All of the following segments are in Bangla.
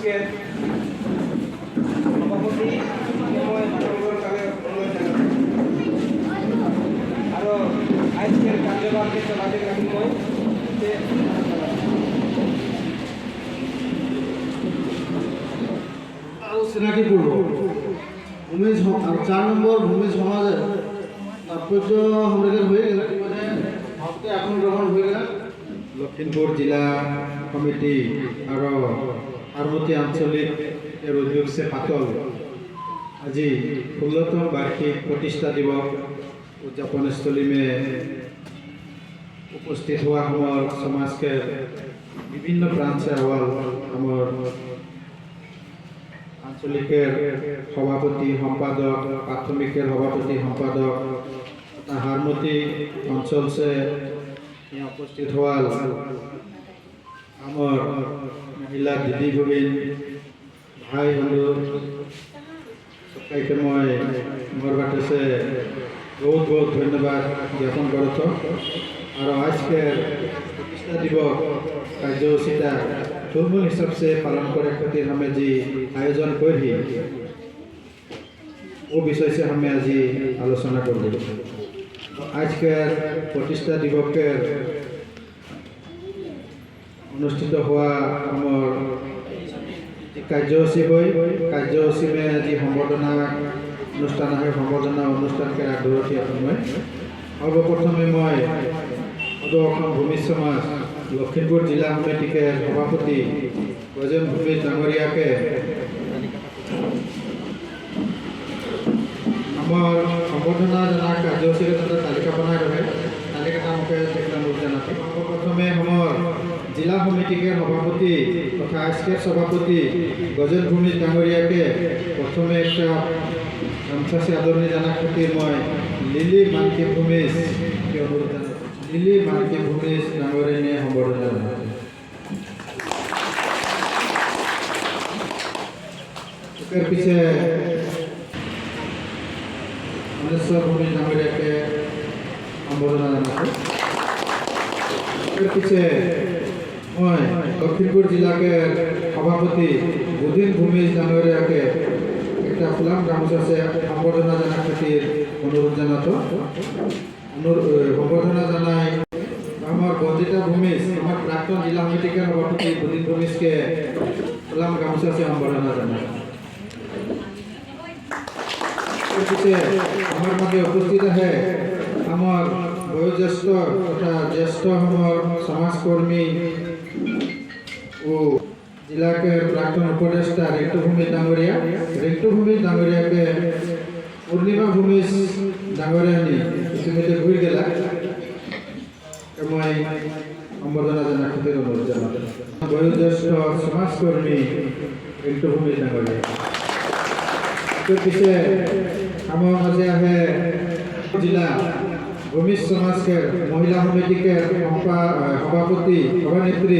সমাজের সভাপতি বিনিময় আরও আজকের কার্যভারকে চলাচল রাখি মই যে আরও চিনাকি করব। ভূমি আর চার নম্বর ভূমি সমাজে তাৎপর্য সমৃদ্ধ হয়ে গেলে। মানে এখন গ্রহণ হয়ে গেলে। লখিমপুর জিলা কমিটি আৰু পার্বতী আঞ্চলিক এর উদ্যোগসে পাতল। আজি ষোল্লতম বার্ষিক প্রতিষ্ঠা দিবস উদযাপনস্থলী মে উপস্থিত হওয়া আমার সমাজকে বিভিন্ন প্রান্তে হওয়া আমার আঞ্চলিকের সভাপতি, সম্পাদক প্রাথমিকের সভাপতি, সম্পাদক হারমতি অঞ্চল সে উপস্থিত হওয়া আমার মহিলা দিদিগুলিন ভাই বন্ধু, সবাইকে মই মোর বাটেছে বহুত বহুত ধন্যবাদ জ্ঞাপন করত আর আজকে প্রতিষ্ঠা দিবস কার্যসূচীটা ধুমুল হিসাবসে পালন করে খাতির আমি যে আয়োজন করি ও বিষয় আমি আজি আলোচনা করব আজকের প্রতিষ্ঠা দিবসের অনুষ্ঠিত যে কার্যসূচী বই কার্যসূচী মে আজি সম্বৰ্ধনা অনুষ্ঠান আহে সম্বৰ্ধনা অনুষ্ঠানকে আছোঁ মই সৰ্বপ্ৰথমে মই সদৌ অসম ভূমি সমাজ লখিমপুৰ জিলা সমিতিকে সভাপতি গজেন ভূমি ডাঙৰীয়াকে আমার সম্বর্ধনা জানার কার্যসূচীর তালিকা বনাই রহে তালিকাটা মোকে দেখলাম লোক জানাতে প্রথমে আমার জিলা সমিতিকে সভাপতি তথা আজকের সভাপতি গজেন ভূমি ডাঙরিয়াকে প্রথমে একটা গামছা সে আদরণী জানার খাতির মই লিলি মানকি ভূমিজ অনুরোধ লিলি মানকি ভূমিজ ডাঙরিয়া সম্বর্ধনা পিছে মনেশ্বর ভূমি ডাঙরিয়াকে সম্বোধনা জানাইছোঁ। এর পিছে মই লখিমপুর জিলাকে সভাপতি বুধিন ভূমি ডাঙরিয়াকে একটা ফুলাম গামোচা আছে সম্বৰ্ধনা জানার খাতির অনুরোধ জানাতো। সম্বর্ধনা জানাই আমার বন্দিতা ভূমিজ আমার প্রাক্তন জিলা সমিতিকে সভাপতি বুধিন ভূমিজকে ফুলাম আছে সম্বর্ধনা পিছে আমার মাঝে উপস্থিত আছে আমার বয়োজ্যেষ্ঠ তথা জ্যেষ্ঠ আমার সমাজকর্মী প্রাক্তন উপদেষ্টা ঋতুভূমি ডাঙরিয়া। ঋতুভূমি ডাঙরিয়াকে পূর্ণিমা ভূমি ডাঙরিয়ানি ইতিমধ্যে ঘুরে গেলা। মই সম্বর্ধনা জানা খাতির অনুরোধ জানাতে। বয়োজ্যেষ্ঠ সমাজকর্মী ঋতুভূমি ডাঙরিয়া। তো পিছে আমার মাঝে আহে জেলা ভূমি সমাজকে মহিলা সমিতিকে সম্পা- আহ, সভাপতি সভানেত্রী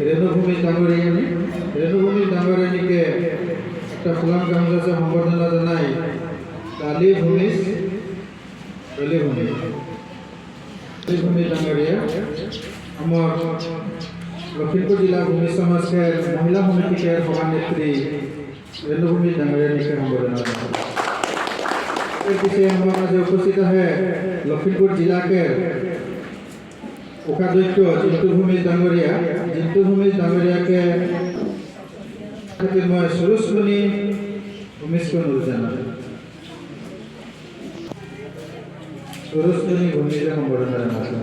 রেণুভূমি ডাঙরিয়ানী রেণুভূমি ডাঙরিয়ানীকে একটা ফুলাম গামোচা সম্বর্ধনা জানাই কালী ভূমি কালী ভূমি কালী ভূমি ডাঙরিয়া আমার লখিমপুর জেলা ভূমি সমাজকে মহিলা সমিতিকে সভানেত্রী রেণুভূমি ডাঙরিয়ানীকে সম্বর্ধনা জানাই। এর পিছিয়ে আমার মাঝে উপস্থিত আছে লখিমপুর জেলাকে উপাধ্যক্ষ জিন্তু ভূমি ডাঙরিয়া জিন্তু ভূমি ডাঙরিয়াকে খাতির মই সুরুজমণি ভূমিষ্ক নুর জানাই সুরুজমণি ভূমিকে সম্বর্ধনা জানাইছোঁ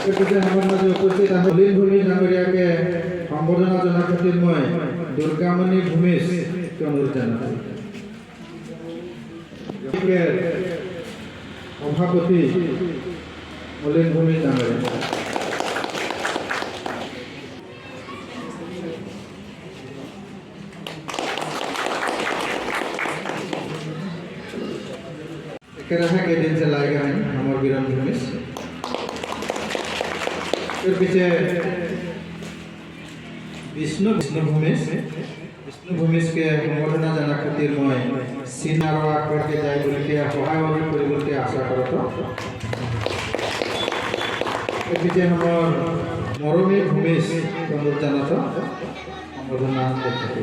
এর পিছিয়ে উপস্থিত হলিন ভূমি সম্বর্ধনা জনার খাতির মই দুর্গামণি ভূমিজ অনুরোধ লীগের সভাপতি মলিন ভূমি ডাঙরে একেরাহে কেদিন से लाए गए हैं हमर वीरन भूमि फिर पीछे বিষ্ণু বিষ্ণু ভূমিজ বিষ্ণু ভূমিজকে সম্বৰ্ধনা জনাৰ খাতিৰ মই চীন আৰু আগবাঢ়ি যায় বুলিকে সহায় সহযোগ কৰিবলৈ আশা কৰোঁ এপিছে আমাৰ মৰমী অনুৰোধ জনাতো সম্বর্ধনা দেখতে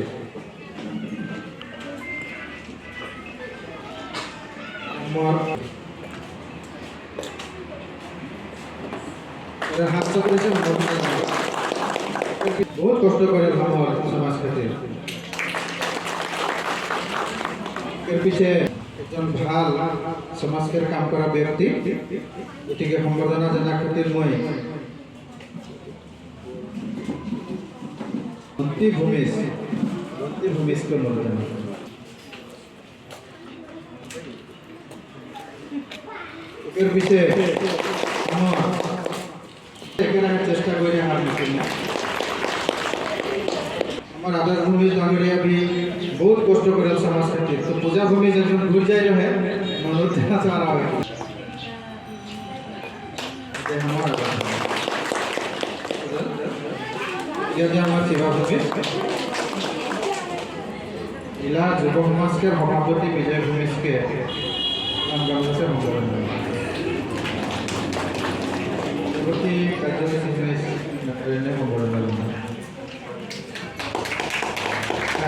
বহুত কষ্ট করে আমার সমাজ খাতির এর পিছে একজন ভালো সমাজের কাম করা ব্যক্তি গতিকে সম্বৰ্ধনা জনাৰ খাতিৰ মই ভন্তি ভূমিজ ভন্তি ভূমিজকে পিছে আমার চেষ্টা করি আমার আমার আদার বহুত কষ্ট করে সমাজ খাতির তো পূজা ভূমি যখন ঘুর যাই রহে মনোর দেখা চারা হয় যে আমার আদার ভূমি। ये जो আমার সেবা ভূমি ইলা যুব সমাজকে সভাপতি বিজয় ভূমিজকে নাম গামছে মঙ্গল পরবর্তী কার্যসূচী ট্রেনে মঙ্গল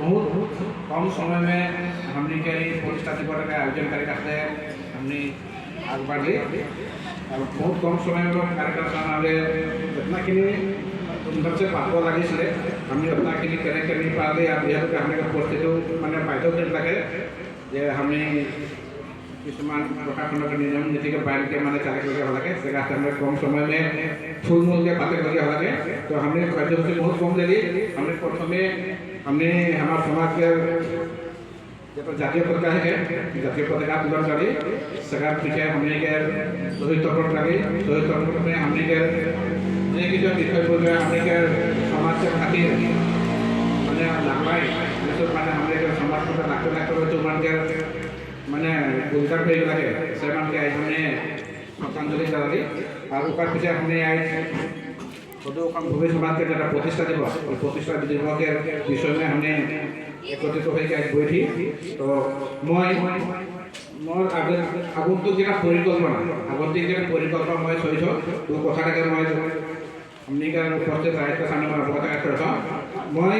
बहुत कम समय में हमने के प्रतिष्ठा दिवस का आयोजन करके रखते हैं। हमने आग बढ़े और बहुत कम समय में कार्यकर्ता ने जितना कि लिए सुंदर से पाको लगे हमने उतना कि लिए करे कर नहीं पा आप यहाँ हमने का पोस्ट जो मैंने फ़ायदा देने लगे। जे हमने किसान प्रशासन के नियम नीति के बाहर के मैंने चालक लगे हो लगे से हमने कम समय में फूल मूल के बातें लगे हो लगे तो हमने खर्चे बहुत कम दे दी हमने प्रथम हमने हमारे समाज के जातीय पद का है, जातीय पद का पूरा करे सरकार ठीक है, हमने के दोहित तौर लगे। दोहित तौर में हमने के ने की जो विषय बोल रहे हमने के समाज से खातिर मैंने लागलाय जैसे मैंने हमने के समाज को लाख लाख करो जो मान के मैंने उल्टा भेज लगे सर मान के हमने पतंजलि चला दी और ऊपर पीछे हमने आए সদৌ অসম ভূমি সমাজকে যেটা প্রতিষ্ঠা দিবস ওই প্রতিষ্ঠা দিবসের বিষয়ে আমি একত্রিত হয়ে আজ বইটি তো মই মোৰ আগত আগন্তুক যেটা পৰিকল্পনা আগন্তুক যেটা পৰিকল্পনা মই চলিছোঁ তো কথাটাকে মই আপনিকার উপস্থিত রাইজকে সামনে মই অৱগত কৰিছ মই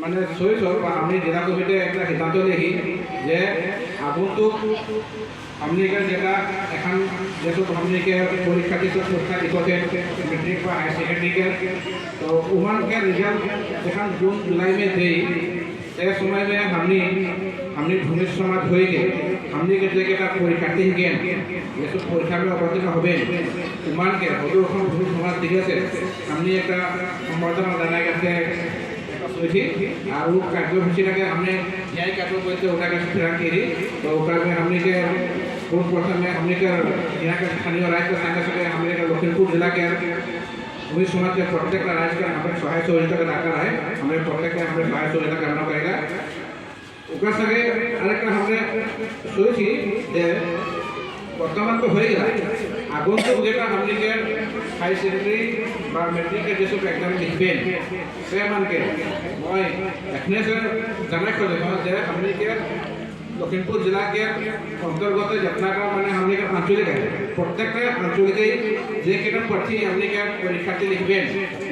মানে চলিছোঁ, বা আমি জেলা কমিটিয়ে একটা সিদ্ধান্ত লিখি যে আগন্তুক আমনিকে যেটা এখন যেহেতু আমনিকে পরীক্ষা দিচ্ছে পরীক্ষা দিবতে মেট্রিক বা হায়ার সেকেন্ডারিকে তো उमन के रिजल्ट जहाँ जून जुलाई में दे एक समय में हमने हमने भूमि समाज हो गए हमने के जगह का परीक्षार्थी गए ये सब परीक्षा में अवतीर्ण হবে उमन के সদৌ অসম ভূমি সমাজ ঠিক আছে हमने एक সম্বর্ধনা জানাই গেছে হয়েছে আর ও কার্যসূচিটাকে हमने ন্যায় কার্য করতে ওটাকে ফেরা করি তো ওটাকে हमने के फ़ूड पोर्टल में हमने कर यहाँ के स्थानीय राज्य संघ सके हमने कर लखीमपुर जिला के उन्नीस सोना के प्रोजेक्ट राज्य का हमें सहाय सहयोगिता का दाखिल है। हमें प्रोजेक्ट में हमें सहाय सहयोगिता करना पड़ेगा उसका संगे अनेक हमने सोची बर्तमान तो हो गया आगंतुक जेटा हमने के हाई सेकेंडरी बा मेट्रिक के जेसो एग्ज़ाम लिखबेन से मान के मैं एखने से जाना खोजे जे हमने के अंतर्गत जितना का मैंने हमने का आंचलिक है प्रत्येक आंचलिक जे केटन प्रार्थी हमने के परीक्षार्थी लिखबेन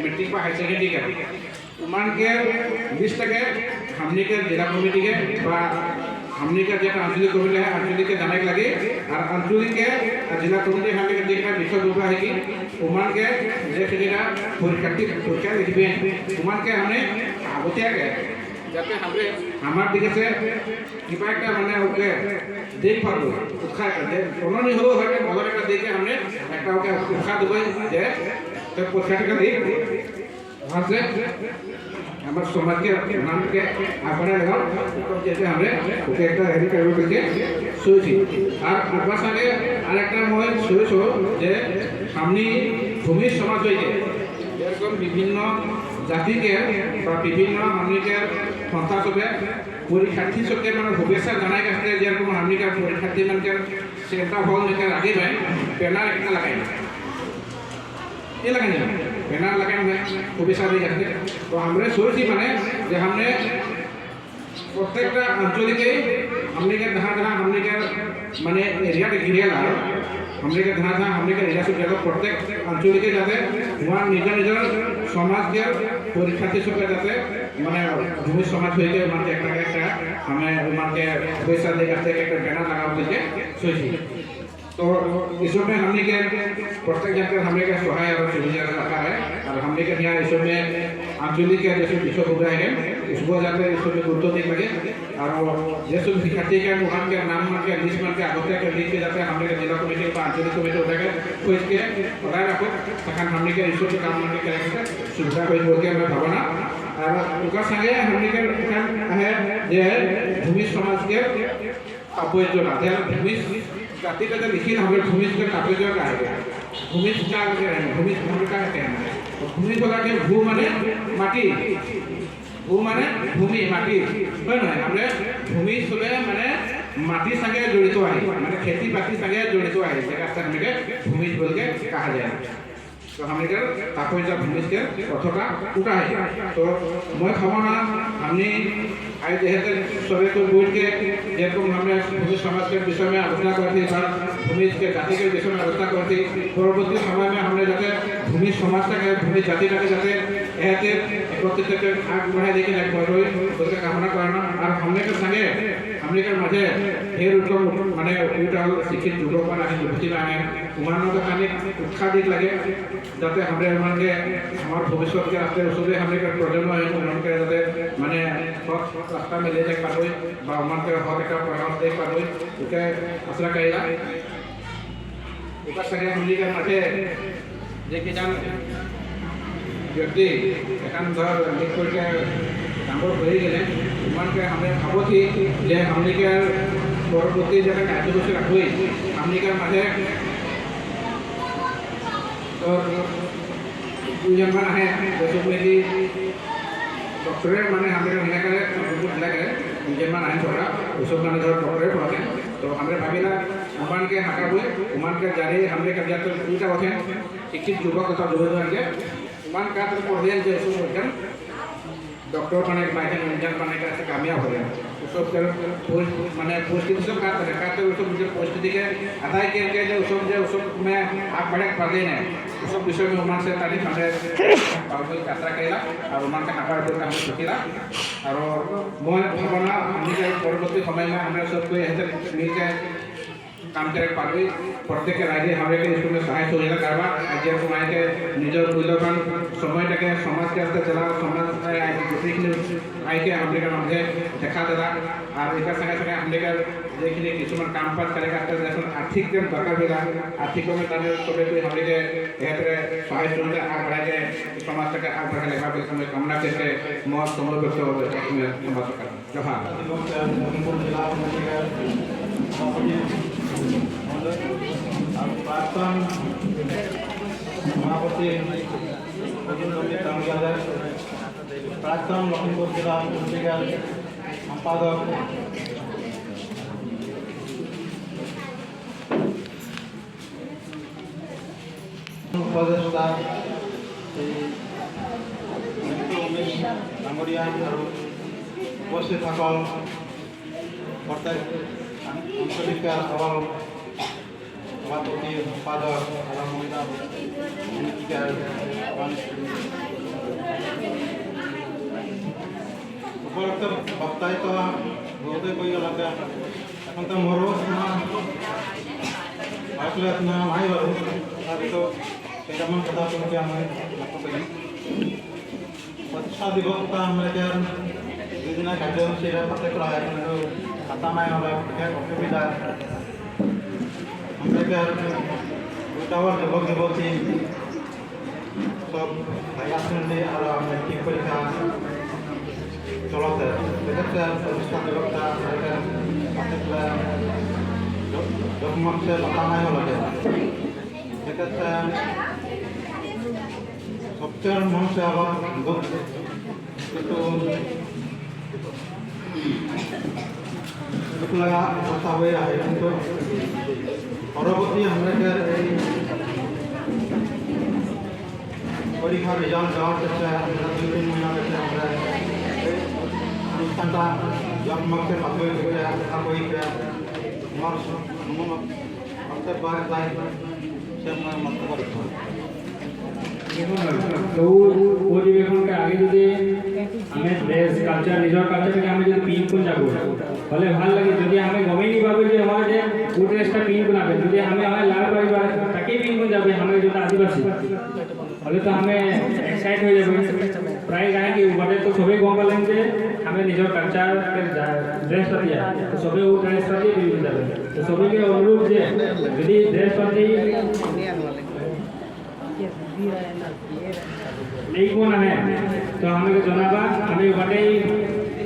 मैट्रिक বা হাই সেকেন্ডারি के उमान के लिस्ट के हमने के जिला कमिटी के বা हमने के जेटा आंचलिक कमिटी है आंचलिक के जाने के लगे और आंचलिक के जिला कमिटी हमने के देखा विषय दूसरा है कि उमान के जे जेटा परीक्षार्थी परीक्षा लिखबेन उमान के हमने আগতীয়া के যাতে আমরা আমার দিকে কিবা একটা মানে ওকে দেখ পারব, উৎসাহ অননি হলেও হয়তো ভালো একটা দেখে আমরা একটা ওকে উৎসাহ দেবো যে তো পরীক্ষাটাকে দিই ভাবছে, আমার সমাজকে নামকে আপনারা লাগাও যেতে আমরা ওকে একটা হেরি করব বলতে শুয়েছি। আর আপনার সঙ্গে আরেকটা মই শুয়েছ যে সামনে ভূমির সমাজ হয়েছে এরকম বিভিন্ন জাতিকে বা বিভিন্ন হামনিকের সংস্থা সবে পরীক্ষার্থী সবকে মানে শুভেচ্ছা জানাই কাছে যেরকম হামনিকার পরীক্ষার্থী মানে সেটা হল নিকে রাখিবে ব্যানার একটা লাগাই ये लगे नहीं बैनर लगे हुए हैं शुभेच्छा दी जाती है तो हमने सोची माने যে हमने প্রত্যেকটা আঞ্চলিকে हमने के जहाँ जहाँ हमने के মানে এরিয়াটা ঘিরে এলা हमने के जहाँ जहाँ हमने के এরিয়া সব জায়গা প্রত্যেক আঞ্চলিকে যাতে ওয়ার নিজের নিজের সমাজকে পরীক্ষার্থী সঙ্গে যাতে মানে ভূমি সমাজ হইতে মানে একটা একটা আমি মানে পয়সা দিয়ে কাছে একটা ব্যানার লাগাবো দিকে सोची तो इसमें हमने के प्रत्येक जानकर हमने का सहाय और सुविधा रखा है और हमने के यहाँ इसमें आंचलिक के जैसे विषय हो रहे हैं उसको जाते इसमें गुरुत्व नहीं लगे और जैसे शिक्षार्थी के वहाँ के नाम मान के लिस्ट मान के आगते के लिस्ट के जाते हमने के जिला कमेटी বা আঞ্চলিক কমিটি ওটাকে খুঁজকে ওটাই রাখো তখন हमने के इसमें के काम मान के करेंगे सुविधा कोई बोल के हमें भावना और उसका संगे हमने के है যে ভূমি समाज के तात्पर्य जो है भूमि जाति का जब लिखी हमने भूमि का तात्पर्य क्या है भूमि क्या क्या है भूमि भूमि का क्या है ভূমি প্রকারকে ভূ মানে মাটি। ভূ মানে ভূমি, মাটি। হয় নহয়? আমরা ভূমি চলে মানে মাটি চাগে জড়িত হয় মানে খেতি বাতি চাগে জড়িত হয় যেটা সঙ্গে ভূমি বলকে কাহা যায়। তো আমাদের তাপর্যা ভূমিষ্কের কথাটা উঠা হয় তো মই খাব না, আমি আই যেহেতু সবে তো বইকে যেরকম আমরা ভূমি সমাজের বিষয়ে আলোচনা করছি বা ভূমি के जाति के विषय में आलोचना करती পরবর্তী সময় में हमने যাতে ভূমি সমাজটাকে ভূমি জাতিটাকে যাতে এতে একত্রিত করে আগ बढ़ाई देके लाइक করবই বলতে কামনা করে না আর हमने के संगे हमने के মাঝে ঢের উত্তম মানে ওইটা হলো শিক্ষিত যুবক মানে আছে যুবতী মানে উমানন্দ কানে উৎসাহ দিক লাগে যাতে আমরা মানে আমার ভবিষ্যৎকে রাস্তায় ওসবে हमने के প্রজন্ম হয় উন্নয়নকে যাতে মানে সৎ রাস্তা में ले जाए পারবই বা উমানকে হক একটা পরামর্শ দিয়ে পারবই ওকে আশা করিলা এবার সঙ্গে মল্লিকার মাঠে যে কিষান ব্যক্তি વ્યક્તિ એકાંતર নিকটে ডাঙৰ হৈ গেলে ইমানকে আমি ভাবতি যে আমনিকে পরবর্তী যারা কার্যসূচী রাখবই আমনিকার মাঝে দুজন মান আহে দশক মেদি ডক্টৰে মানে আমি সেনেকৈ লাগে দুজনমান আইন থকা ওচৰ মানে ধৰক ডক্টৰে পঢ়াতে তো আমি ভাবিলা উমানকে হাঁকাবই উমানকে জানি আমি কাজিয়াত দুইটা কথা শিক্ষিত যুৱক তথা যুৱজনকে উমান কাজ পড়লেন যে ওসব ওঠেন ডক্টর মানে বাইকেন ইঞ্জান মানে কাছে কামিয়াব হলেন ওসব মানে পরিস্থিতি সব কাজ করে কাজ ওসব নিজের পরিস্থিতিকে আদায় কে কে যে ওসব যে ওসব में आग बढ़े पारले ने ওসব বিষয় में उमान से तारीफ हमें पावल यात्रा करेला और उमान का नापार बोल हम सुखीला और मैं भावना हमने পরবর্তী সময় में আমরা सब कोई ऐसे मिलकर কাম করে পারবে। প্রত্যেকে রাজ্যে আমাকে স্কুলে সহায় সহযোগিতা করবা। আজকে নিজের মূল্যবান সময়টাকে সমাজকে আসতে চলা, সমাজ আইকে আমাদের মধ্যে দেখা দেলা। আর এটার সঙ্গে সঙ্গে আমাদের যেখিনি কিছুমান কাম পাঠ করে যখন আর্থিক যেন দরকার হইলা আর্থিকভাবে তাদের সবে তুই আমাদের এতে সহায় সহযোগিতা আগবাড়াইকে সমাজটাকে আগবাড়াই লেখা বলে সময় কামনা করতে মত সময় ব্যক্ত হবে সমাজ জহা জেলা কমিটির প্রাক্তন সভাপতি গাঙ্গিয়াদের প্রাক্তন লখিমপুর জেলা পত্রিকার সম্পাদক উপদেষ্টা এই উমেশ ডাঙৰীয়া আৰু উপস্থিত সকল প্ৰত্যেক আঞ্চলিকাৰ সকল সভাপতি সম্পাদক তো বহুতে কই গেল এখন তো মোরও না নাই বাৰু তথাপিতো কেইটামান কথা শুনকে আমি লক্ষ্য কৰিম প্ৰতিষ্ঠা দিৱসটা আমাদের দুদিনা কাৰ্যসূচী এটা পাতে কৰা হয় কিন্তু পাতা নাই বিশেষ অসুবিধা আমাদের দুটাও যুৱক যুৱতী সব ভাইয়াশ্রী আর মেট্রিক পরীক্ষা চলতে সেক্ষেত্রে অনুষ্ঠান দিবসটা আমাদের পাতে ডকুমেন্টসে পাতা নাই হলে সেক্ষেত্রে সবচেয়ে উচ্চারণ আবার কিন্তু এগুলা কথা হয়ে আছে কিন্তু পরবর্তী আমাদের এই পরীক্ষার রেজাল্ট দেওয়ার ক্ষেত্রে আমরা দুই তিন মহিনা ক্ষেত্রে আমরা অনুষ্ঠানটা জন্মকে পাথর করে আশা করি আমার মন্তব্য তাই সে মন্তব্য রাখব। পরিবেশনকে আগে যদি আমি ড্রেস কালচার নিজের কালচারকে আমি যদি পিন কোন যাব তাহলে ভালো লাগে যদি আমি গমেই নি পাবে যে আমার যে ও ড্রেসটা পিন কোন আবে যদি আমি আমার লাল পাইবা তাকেই পিন কোন যাবে আমি যেটা আদিবাসী তাহলে তো আমি এক্সাইট হয়ে যাবে প্রায় গায়ে কি বাটে তো সবাই গম পেলেন যে আমি নিজের কালচার ড্রেসটা দিয়া তো সবাই ও ড্রেসটা দিয়ে পিন যাবে তো সবাইকে অনুরোধ যে যদি ড্রেসটা দিয়ে এই কোন আহে তো আমাকে জানাবা আমি ওটাই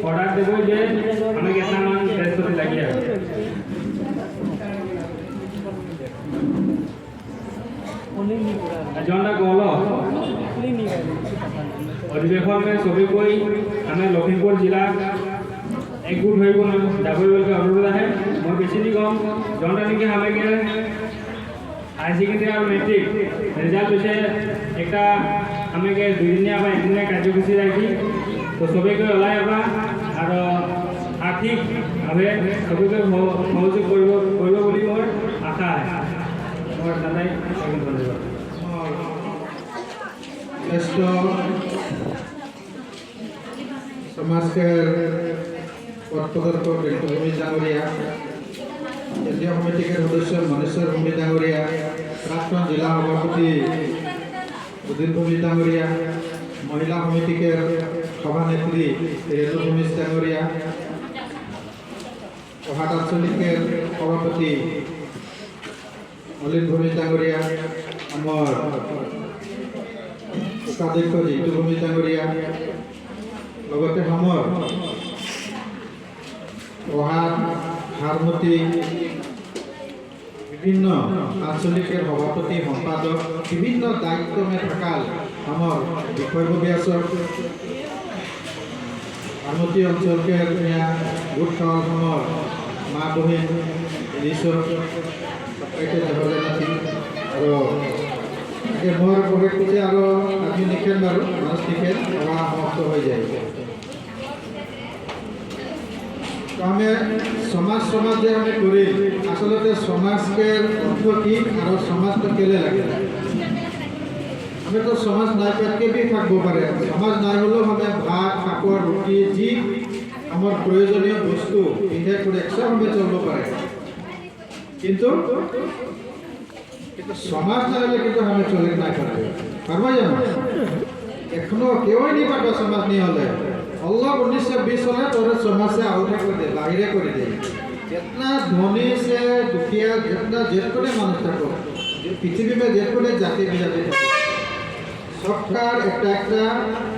অর্ডার দেবো যে আমি কেতনা মান ড্রেস করতে গল অধিবেশনে আমি লখিমপুৰ জিলা একগোট হৈ গ'ল যাবই বলকে অনুৰোধ আহে মই বেছি দি কম। জনটা নেকি আমাকে হাই সেকেন্ডারি আর মেট্রিক রেজাল্ট হয়েছে একটা আমাকে দুইদিনীয়া বা একদিনীয়া কাৰ্যসূচী ৰাখি তো সবাইকে ওলাই আবা আৰু আৰ্থিকভাৱে সবকে সহযোগ কৰিব কৰিব বুলি মোৰ আশা মোৰ দাদাই ধন্যবাদ কেন্দ্রীয় কমিটিকের সদস্য মনেশ্বর ভূমি ডাঙরিয়া প্রাক্তন জেলা সভাপতি উদিন ভূমি ডাঙরিয়া মহিলা সমিতিকের সভানেত্রী ভূমি ডাঙরিয়া পহাট আঞ্চলিকের সভাপতি অলিন ভূমি ডাঙরিয়া আমার উপাধ্যক্ষ জিতু ভূমি ডাঙৰীয়া লগতে সমৰ অহাত হাৰমতি, বিভিন্ন আঞ্চলিকের সভাপতি, সম্পাদক, বিভিন্ন দায়িত্বমে থাকাল আমার বিষয়ববী আছে হারমতি অঞ্চলকে গোট খাওয়ার মা বহিন নিশ্চয় সবাইকে দেখালে নাছিল আৰু তাকে মোৰ প্ৰৱেশ কৰিছে আৰু আমি লিখেন বাৰু মাছ লিখেন পঢ়া সমাপ্ত হৈ যায়। তো আমি সমাজ সমাজ যে আমি করি আসলে সমাজকে অর্থ কি আর সমাজটা কেলে লাগে? আমি তো সমাজ নাই পেটকে বি থাকবো পারে সমাজ নাই হলেও আমি ভাত কাপড় রুটি যি আমার প্রয়োজনীয় বস্তু পিন্ধে করে একশো আমি চলব পারে কিন্তু কিন্তু সমাজ না হলে কিন্তু আমি চলে না পারবে পারবা জানো এখনো কেউই নি পারবে সমাজ নিয়ে হলে अल्लाह उन्नीस सौ बीस होने तो समाज से आउट कर दे बाहर कर दे जितना धनी से दुखिया जितना जेटकोने মানুষ থাকো যে পৃথিবী में जेटकोने জাতি বিজাতি থাকো সবকার একটা একটা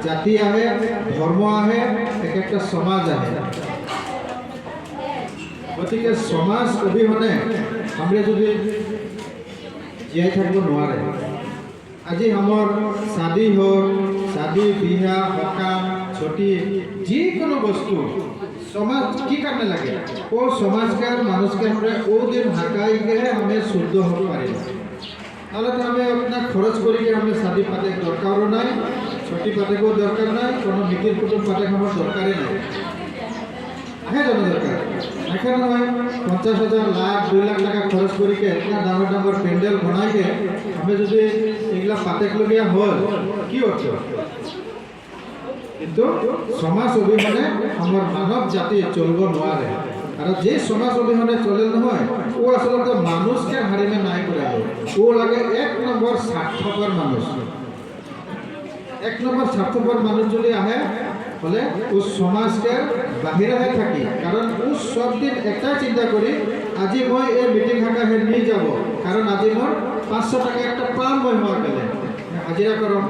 জাতি আহে, ধর্ম আহে, এক একটা সমাজ আহে। গতিকে সমাজ অবিহনে আমরা যদি জীয়াই থাকিব নোৱাৰে। আজি আমাৰ শাদী হওক শাদী বিয়া সকাম ছুটি যিকোনো বস্তু, সমাজ কি কাৰণে লাগে? ও সমাজকার মানুষকে আমরা ও দিন হাঁকাইকেহে আমি শুদ্ধ হতে পারি তাহলে তো আমি আপনার খরচ করি আমি শাদী পাতে দরকারও নাই ছুটি পাতেকেও দরকার নাই, কোনো মিটির কুটুম পাতে আমার দরকারই নাই। আহে জানো দরকার। এখানে নয়, পঞ্চাশ হাজার লাখ, দুই লাখ টাকা খরচ করিকে একটা ডাঙর ডাঙর প্যান্ডেল বনাইকে আমি যদি এগুলা পাতেকলগীয়া হল কি অর্থ? কিন্তু সমাজ অবিহনে আমার মানব জাতি চলব নোৱাৰে। আৰু যে সমাজ অবিহনে চলে নহয়, ও আচলতে মানুষকে হারিমে নাই করে ও লাগে এক নম্বর স্বার্থপর মানুষ এক নম্বর স্বার্থপর মানুষ যদি আহে, হলে ও সমাজকে বাহিরেহে থাকি কারণ ও সব দিন একটাই চিন্তা করি আজি মই এই মিটিং থাকা হে নিয়ে যাব কারণ আজি মোর পাঁচশো টাকা একটা পাম মই হওয়ার গেলে হাজিরা করম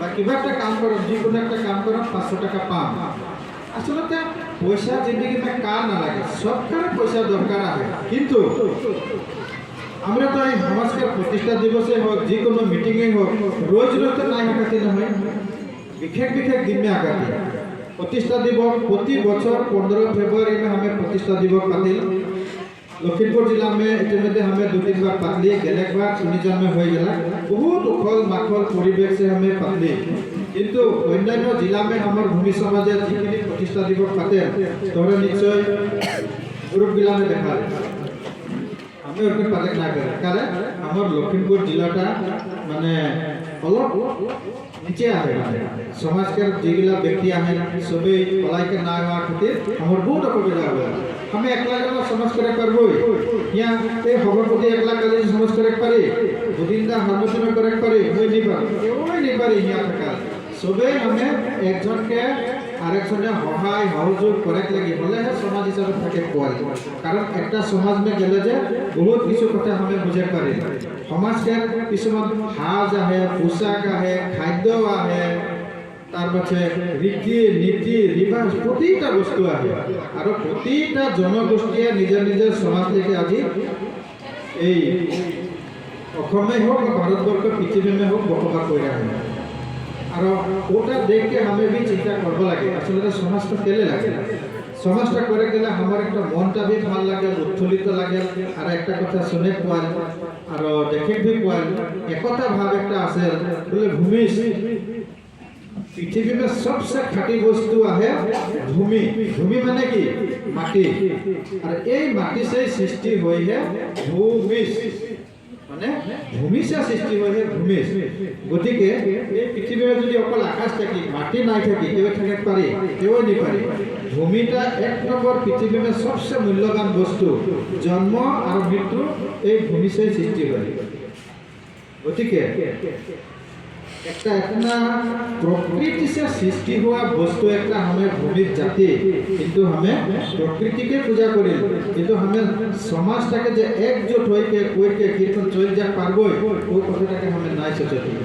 বা কিবা একটা কাম করম যিকোনো একটা কাম করম পাঁচশো টাকা পাম। আসলতে পয়সা জিন্দগিতে কার না লাগে সবকার পয়সা দরকার আছে। কিন্তু আমরা তো এই সমাজকার প্রতিষ্ঠা দিবসে হোক যে কোনো মিটিংয়ে হোক, রোজ রোজ তো নাই আঁকাতে নহয় বিশেষ বিশেষ দিনে আঁকাতে প্রতিষ্ঠা দিবস প্রতি বছর পনেরো ফেব্রুয়ারি में हमें प्रतिष्ठा दिवस पाते লখিমপুর জিলা মে ইতিমধ্যে আমি দু তিন বার পাতলি গেলেক বার উনিজন হয়ে গেল। বহুত উখল মাখল পরিবেশে আমি পাতলি। কিন্তু অন্যান্য জিলা में हमार भूमि समाजे যিখিনি प्रतिष्ठा दिवस पाते তোমরা নিশ্চয় গ্রুপ जिला में দেখা আমি ওরকম পাতে না করে কারণ আমার লখিমপুর জেলাটা মানে অলপ নিচে আহে মানে সমাজকে যেগুলা ব্যক্তি আহে সবে পলাইকে না হওয়া খাতির আমার বহুত অসুবিধা হবে আমি একলা একলা সমাজ করে পারবই ইয়া এই সভাপতি একলা কালি সমাজ করে পারি গোবিন্দা হারমোনিয়াম করে পারি মই নি পারি কেউই নি পারি ইয়া থাকা সবে আমি একজনকে আরেকজনে সহায়, সহযোগ করে লাগি। হলেহে সমাজ হিসাবে থাকে পোৱালি কাৰণ একটা সমাজ মে গেলে যে বহুত কিছু কথা আমি বুঝে পাৰি। সমাজকে কিছুমান সাজ আহে পোচাক আহে খাদ্য আহে। তাৰ পাছে ৰীতি, নীতি, ৰিবাজ প্ৰতিটা বস্তু আহে। আৰু প্ৰতিটা জনগোষ্ঠীয়ে নিজৰ নিজৰ সমাজলৈকে আজি এই অসমেই হোক ভারতবর্ষ পৃথিবী में হোক বসবাস করে আহে। আর ওটা দেখে আমি বি চিন্তা করবো লাগে আসলে সমাজটা কেলে লাগে সমাজটা করে গেলে আমার একটা মনটা বি ভাল লাগে উৎফুল্লিত লাগে আর একটা কথা শুনে পোয়াল আর দেখে বি পোয়াল একতা ভাব একটা আছে বলে ভূমিশ পৃথিবী में सबसे খাঁটি বস্তু আহে ভূমি ভূমি মানে কি মাটি আর এই মাটি সেই সৃষ্টি হইহে ভূমিশ মানে ভূমিছে সৃষ্টি হইহে ভূমি। গতিকে এই পৃথিৱীৰ যদি অকল আকাশ থাকি, মাটি নাই থাকি, কেউ থাকে পাৰি, কেউ নিপাৰে ভূমিটা এক নম্বৰ পৃথিৱীৰ সবচে মূল্যৱান বস্তু, জন্ম আৰু মৃত্যু এই ভূমিচাই সৃষ্টি হয় গতিকে একটা একটা প্রকৃতি से সৃষ্টি হওয়া বস্তু একটা हमें ভূমির জাতি কিন্তু हमें প্রকৃতিকে পূজা করি কিন্তু हमें সমাজটাকে যে একজোট হইকে কইকে কীর্তন চল যা পারবই ওই কথাটাকে हमें নাই সচেতন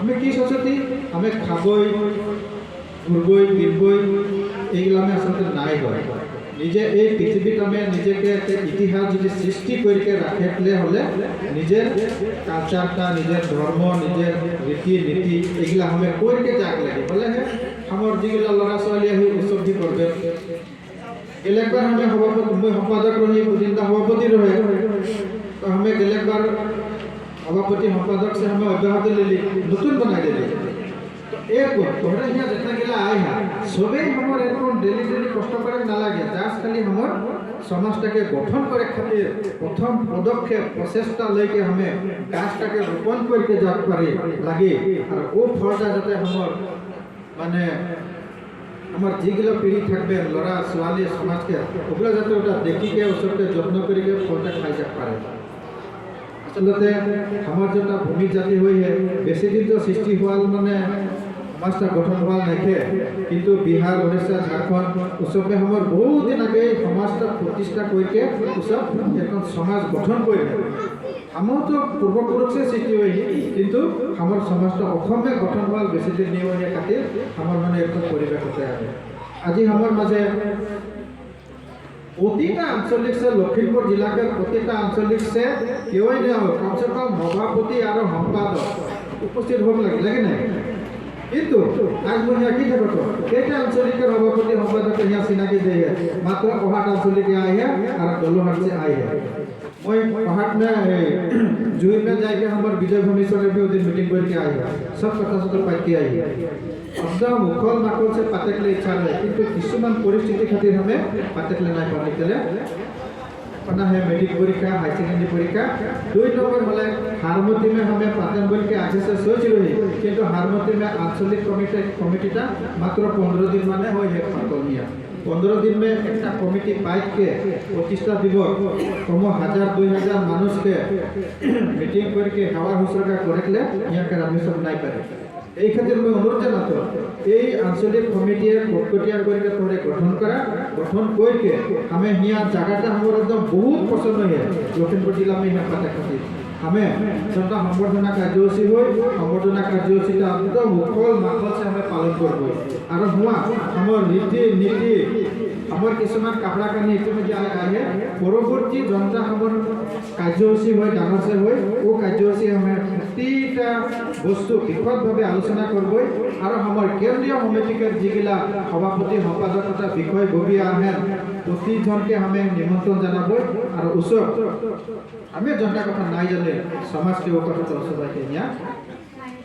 আমি কি সচেতন আমি খাবই ঘুরবই ফিরবই এইগুলো আমি আসলে নাই হয় নিজে এই পৃথিবীত আমি নিজেকে একটা ইতিহাস যদি সৃষ্টি করিকে রাখলে হলে নিজের কালচারটা নিজের ধর্ম নিজের রীতি নীতি এগুলা আমি কইকে যাক লাগে। বলে আমার যেগুলা ল'ৰা ছোৱালী আহি উৎসৱি করবে গেলেকবার আমি সভাপতি, মই সম্পাদক রহি গোবিন্দা সভাপতি রহে আমি গেলেকবার সভাপতি, সম্পাদক সে আমি অব্যাহতি লিলি, নতুন বনাই দিলি। এরপর তোমরা ইয়া যেটা গেলে আই হা। সবেই আমার এরকম ডেলি ডেলি কষ্ট করে না লাগে জাস্ট খালি আমার সমাজটাকে গঠন করে খাতির প্রথম পদক্ষেপ, প্রচেষ্টা লইকে আমি গাছটাকে রোপণ করতে যাক পারি লাগে। আর ও ফলটা যাতে আমার মানে আমার যেগুলো পিঢ়ি থাকবে ল'ৰা ছোৱালী সমাজকে, ওগুলো যাতে ওটা দেখিকে, ওচৰতে যত্ন করিকে ফলটা খাই যাক পারে। আচলতে, আমাৰ যেটা ভূমি জাতি হৈ বেছি দিন তো সৃষ্টি হোৱাল মানে সমাজটা গঠন হোৱা নাইকে কিন্তু বিহাৰ উড়িষ্যা ঝাৰখণ্ড উৎসৱে সময়ত বহুত দিন আগে সমাজটা প্ৰতিষ্ঠা কৰিকে উৎসৱ এখন সমাজ গঠন কৰি আমাৰতো পূৰ্বপুৰুষে সৃষ্টি হৈ কিন্তু আমাৰ সমাজটা অসমে গঠন হোৱাল বেছি দিন নিয়মীয়া খাতিৰ আমাৰ মানে একদম পৰিৱেশতে আহে আজি আমাৰ মাজে প্রতিটা আঞ্চলিক সে লখিমপুর জেলাকে প্রতিটা আঞ্চলিক সে কেউই হোক কমসে কম সভাপতি আর সম্পাদক উপস্থিত হোক লাগে লাগে নাই? কিন্তু আগমনিয়া কি করত? এটা আঞ্চলিকের সভাপতি সম্পাদক ইয়া চিনাকি দিয়ে। মাত্র অহাট আঞ্চলিক আহে আর দলহাট যে আহে ওই অহাট না জুইন না যাইকে আমার বিজয় ভূমি সরে भी ওদিন মিটিং করকে আহে সব কথা সতর পাইতে আহে অবদা মুখল মাকল সে পাতে ইচ্ছা নাই, কিন্তু কিছুমান পরিস্থিতি খাতির আমি পাতে নাই পাতে अपना है मेट्रिक परीक्षा हाई सेकेंडरी परीक्षा दुई नंबर हले हारमती में हमें पातन बोल के आगे से सोच रही किंतु हारमती में आंचलिक कमिटी कमिटीटा मात्र पंद्रह दिन माने हो है पातनिया पंद्रह दिन में एक कमिटी पाइप के प्रतिष्ठा दिवस कम हजार दुई हजार मानुष के मीटिंग करके हवा हुसरका करेकले यहाँ के रामी सब नहीं पारे এই ক্ষেত্রে আমি অনুরোধ জানাতো এই আঞ্চলিক কমিটিয়ে কটকটিয়া করিকে তোমরা গঠন করা গঠন করকে আমি হিয়া জায়গাটা আমার একদম বহুত পছন্দ হয়ে লখিমপুর জেলা আমি হিয়া পাতা খাতি আমি সেটা সম্বর্ধনা কার্যসূচী হই সম্বর্ধনা কার্যসূচীটা একদম মুখল মাখল আমি পালন করব আর হুয়া আমার রীতি নীতি আমার কিছুমান কাপড়া কানি ইতিমধ্যে আহে পৰৱৰ্তী জনতা আমাৰ কাৰ্যসূচী হয় ডাঙৰছে হয়। ও কাৰ্যসূচী আমি বস্তু বিশদভাৱে আলোচনা কৰিবই। আৰু আমাৰ কেন্দ্ৰীয় সমিতিকে যিগিলা সভাপতি সম্পাদকতা বিষয় ববি আহে, প্ৰতিজনকে আমি নিমন্ত্ৰণ জনাবই। আৰু ওচৰত আমি জনতা কথা নাই জানে সমাজকে ও কথা নিয়া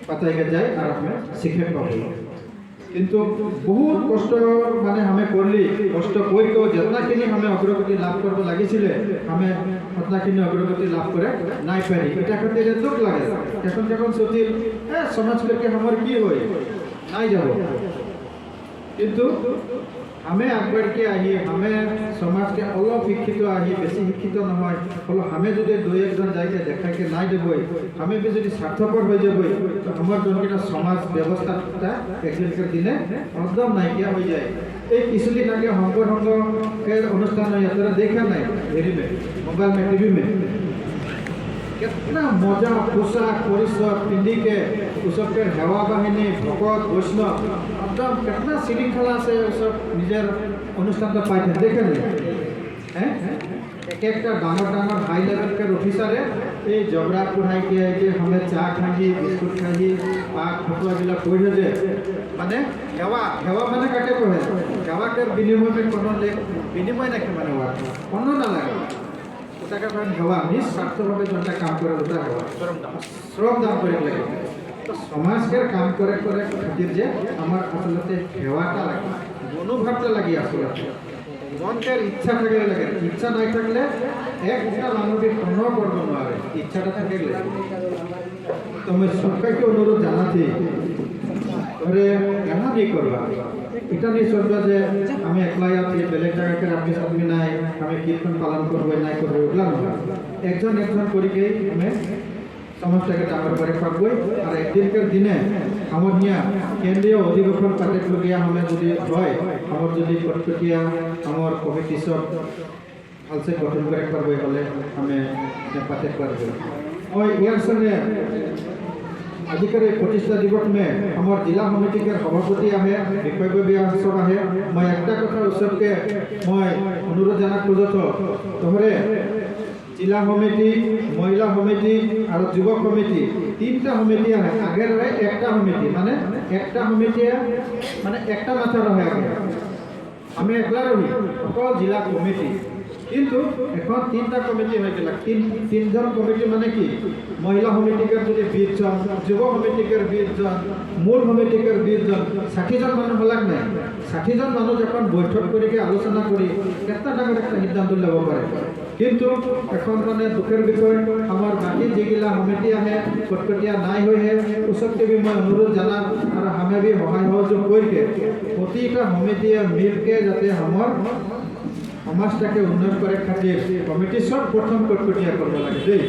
পাতাইকে যায় আর আমি শিখে পাবো কিন্তু বহুত কষ্ট মানে আমি করলি। কষ্ট করি কেউ যেতনাখিনি আমি অগ্রগতি লাভ করব লাগিছিলে। আমি অতনাখিনি অগ্রগতি লাভ করে নাই পারি এটা খাतिर দুঃখ লাগে। এখন যখন সতীর এ সমাজ করকে আমার কি হয়? নাই যাব। কিন্তু আমি আগবাঢ়িকে আহি আমি সমাজকে অলপ শিক্ষিত আহি বেছি শিক্ষিত নহয় হলেও আমি যদি দুই একজন যাইকে দেখাইকে নাই দেবই আমি বি যদি স্বার্থপর হয়ে যাবই তো আমার যোনকেইটা সমাজ ব্যৱস্থাটা একদিনকে দিনে একদম নাইকিয়া হয়ে যায় এই কিছুদিন আগে সংকট সংঘের অনুষ্ঠান হয় আপনারা দেখা নাই হেরি में मोबाइल में टीवी में कितना मजा पोशाक परिसर पिंडी के उसके हेवा बाहिनी भगत वैष्णव আপনার কেটনা সিলিং খেলা আছে ওসব নিজের অনুষ্ঠানটা পাইতে। দেখেন হ্যাঁ? এক একটা ডাঙর ডাঙর হাই লেভেলকার অফিসারে এই জবরা কুড়াই কে যে হমে চা খাঁজি বিস্কুট খাঁজি পাক ফটুয়াগুলা কইল যে মানে ঘেওয়া ঘেওয়া মানে কাকে কহে? ঘেওয়াকের বিনিময়ে কোনো বিনিময় নাকি মানে ওয়া অন্য না লাগে। ওটাকে ঘেওয়া। নিঃস্বার্থভাবে যেটা কাম করে, ওটা ঘেওয়া। শ্রম দাম করে লাগে। তো সমাজকে কাম করে করে খাতির যে আমার আসলে হেওয়াটা লাগে, মনোভাবটা লাগে আসলে। মনকে ইচ্ছা থাকলে লাগে, ইচ্ছা নাই থাকলে একটা মানুষকে কোনো করব নোৱাৰে, ইচ্ছাটা থাকিলে। মই সরকারকে অনুরোধ জানাচ্ছি আরে কেন নেই করবা এটা নিয়ে চলবে যে আমি একলাই আছি, বেলেগ জায়গাকে আপনি সামনে নাই, আমি কীর্তন পালন করব নাই করব নয় একজন একজন করিকেই আমি সমাজটাকে ডাঙর করে পাবই আর একদিনকার দিনে আমার নিয়া কেন্দ্রীয় অধিবেশন পাতিবলগীয়া হলে যদি হয়, আমার যদি কটকটীয়া, আমার কমিটি সব ভালসে গঠন করে পারবে হলে আমি পাতে পারব। ওই ইয়ার সঙ্গে আজিকালি প্ৰতিষ্ঠা দিৱস মে আমাৰ জিলা সমিতিকে সভাপতি আহে বিষয়ববীয়া সব আহে। মই একটা কথা ওচৰকে মই অনুৰোধ জনাক খোজত তোহৰে জিলা সমিতি, মহিলা সমিতি আৰু যুৱক সমিতি। তিনটা সমিতি আহে। আগে ৰহে একটা সমিতি। মানে একটা সমিতিয়ে মানে একটা মাথা ৰহে আগে আমি একলা রহি অকল জিলা কমিটি কিন্তু এখন তিনটা কমিটি হয়ে গেল। তিন, তিনজন কমিটি মানে কি? মহিলা সমিতিকের যদি বিশ জন যুব সমিতিকের বিশ জন মূল সমিতিকের বিশ জন ষাঠিজন মানুষ হলাক নাই। ষাঠিজন মানুষ যখন বৈঠক করে আলোচনা করি একটা ডাঙর একটা সিদ্ধান্ত ল'ব পাৰে। কিন্তু এখন মানে দুখের বিষয় আমার বাকি যেগিলা সমিতি আহে, কটকটীয়া নাই হয়ে ওচৰকে বি মই অনুৰোধ জনাম আৰু আমি বি সহায় সহযোগ কৰিকে প্ৰতিটা সমিতিয়ে মিলকে যাতে আমাৰ সমাজটাকে উন্নয়ন করে খাতির কমিটি সব প্রথম কটকটিয়া করব লাগে দেই।